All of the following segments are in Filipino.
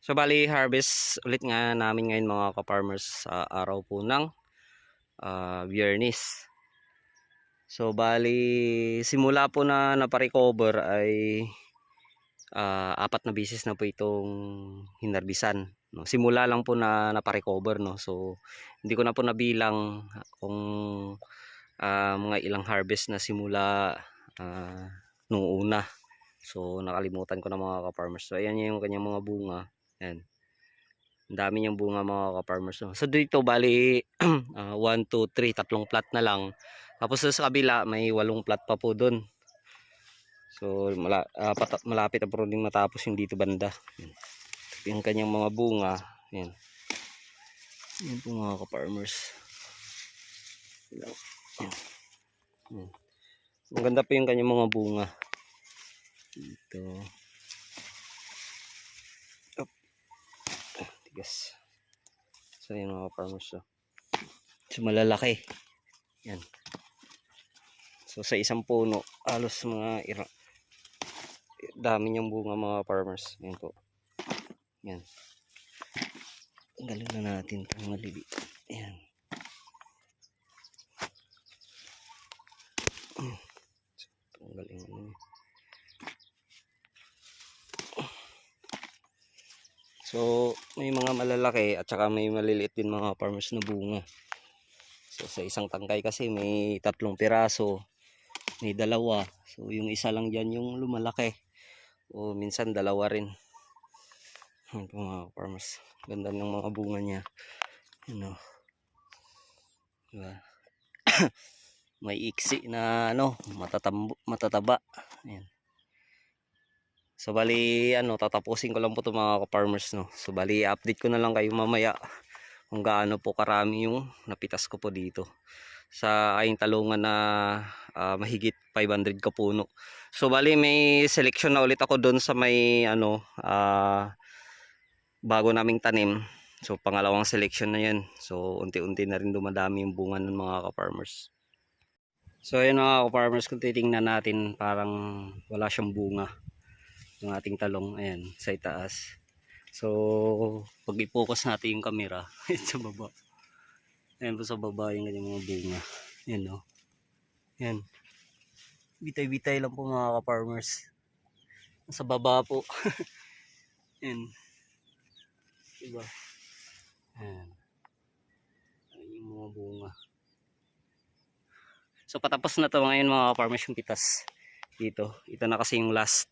So bali harvest ulit nga namin ngayon mga ka-farmers sa araw po ng ah, Biyernes. So bali simula po na naparecover ay ah, apat na bisis na po itong hinarbisan. No? Simula lang po na naparecover no. So hindi ko na po nabilang kung ah, mga ilang harvest na simula ah, nung una. So nakalimutan ko na mga ka-farmers. So ayan yung kanyang mga bunga. Yan. Ang dami niyang bunga mga ka-farmers. No? So dito bali 1, 2, 3, tatlong plat na lang. Tapos sa kabila may walong plat pa po doon. So ah, malapit po rin matapos yung dito banda. Yan. Yung kanyang mga bunga. Yan. Yan po mga ka-farmers. Yan. Yan. Maganda po yung kanyang mga bunga. Dito. Tigas. So yun mga farmers. So, so malalaki. Yan. So sa isang puno, alos mga ira dami niyang bunga mga farmers. Yan po. Yan. Tanggalin na natin itong maliliit. Yan. So, tanggalin mo na. So, may mga malalaki at saka may maliliit din mga farmers na bunga. So, sa isang tangkay kasi may tatlong piraso, may dalawa. So, yung isa lang dyan yung lumalaki. O minsan dalawa rin. Yan po mga farmers. Ganda ng mga bunga niya. Ano. Diba? may iksi na ano, matatambo, matataba. Ayan. So bali ano tatapusin ko lang po 'to mga ka-farmers no. So bali update ko na lang kayo mamaya kung gaano po karami yung napitas ko po dito sa aking talungan na ah, mahigit 500 kapuno. So bali may selection na ulit ako doon sa may ano ah, bago naming tanim. So pangalawang selection na 'yan. So unti-unti na rin dumadami yung bunga ng mga ka-farmers. So ayun mga ka-farmers kung titingnan natin parang wala siyang bunga yung ating talong ayan sa itaas. So pag i-focus natin yung camera sa baba. Ayan po sa baba yung kanyang mga bunga ayan no ayan. Bitay bitay lang po mga ka-farmers. Sa baba po. Ayan. Diba? Ayan. Ayan yung mga bunga. So patapos na to ngayon mga ka-farmers yung pitas. Dito. Ito na kasi yung last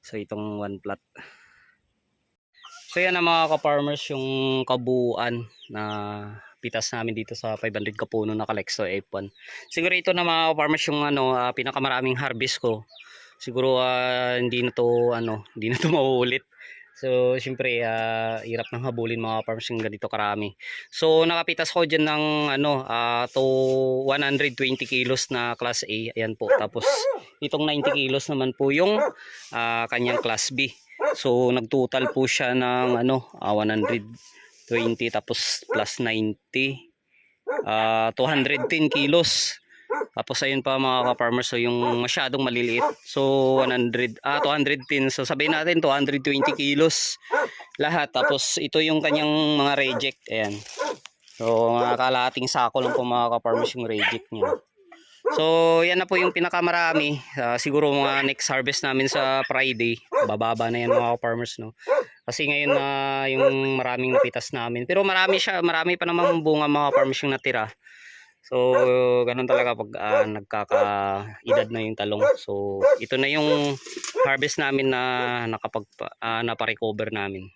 So itong one plot. So yan ang mga ka-farmers yung kabuuan na pitas namin dito sa 500 kapuno na Calexo F1. Siguro ito na mga ka-farmers yung ano ah, pinakamaraming harvest ko. Siguro ah, hindi na to ano, hindi na to mauulit. So syempre ah, hirap nang habulin mga farmers yung ganito karami. So nakapitas ko diyan ng ano ah, to 120 kilos na class A. Ayan po. Tapos itong 90 kilos naman po yung ah, kanyang class B. So nagtotal po siya ng ano ah, 120 tapos plus 90 ah, 210 kilos. Tapos ayun pa mga ka-farmers so yung masyadong maliliit. So 100 ah 210 so sabihin natin 220 kilos lahat. Tapos ito yung kanyang mga reject ayan. So mga kalahating sako lang po mga ka-farmers yung reject niya. So, yan na po yung pinakamarami. Ah, siguro mga next harvest namin sa Friday. Bababa na yan mga farmers, no? Kasi ngayon na yung maraming napitas namin. Pero marami siya, marami pa namang bunga mga farmers yung natira. So, ganun talaga pag ah, nagkakaedad na yung talong. So, ito na yung harvest namin na nakapag, ah, naparecover namin.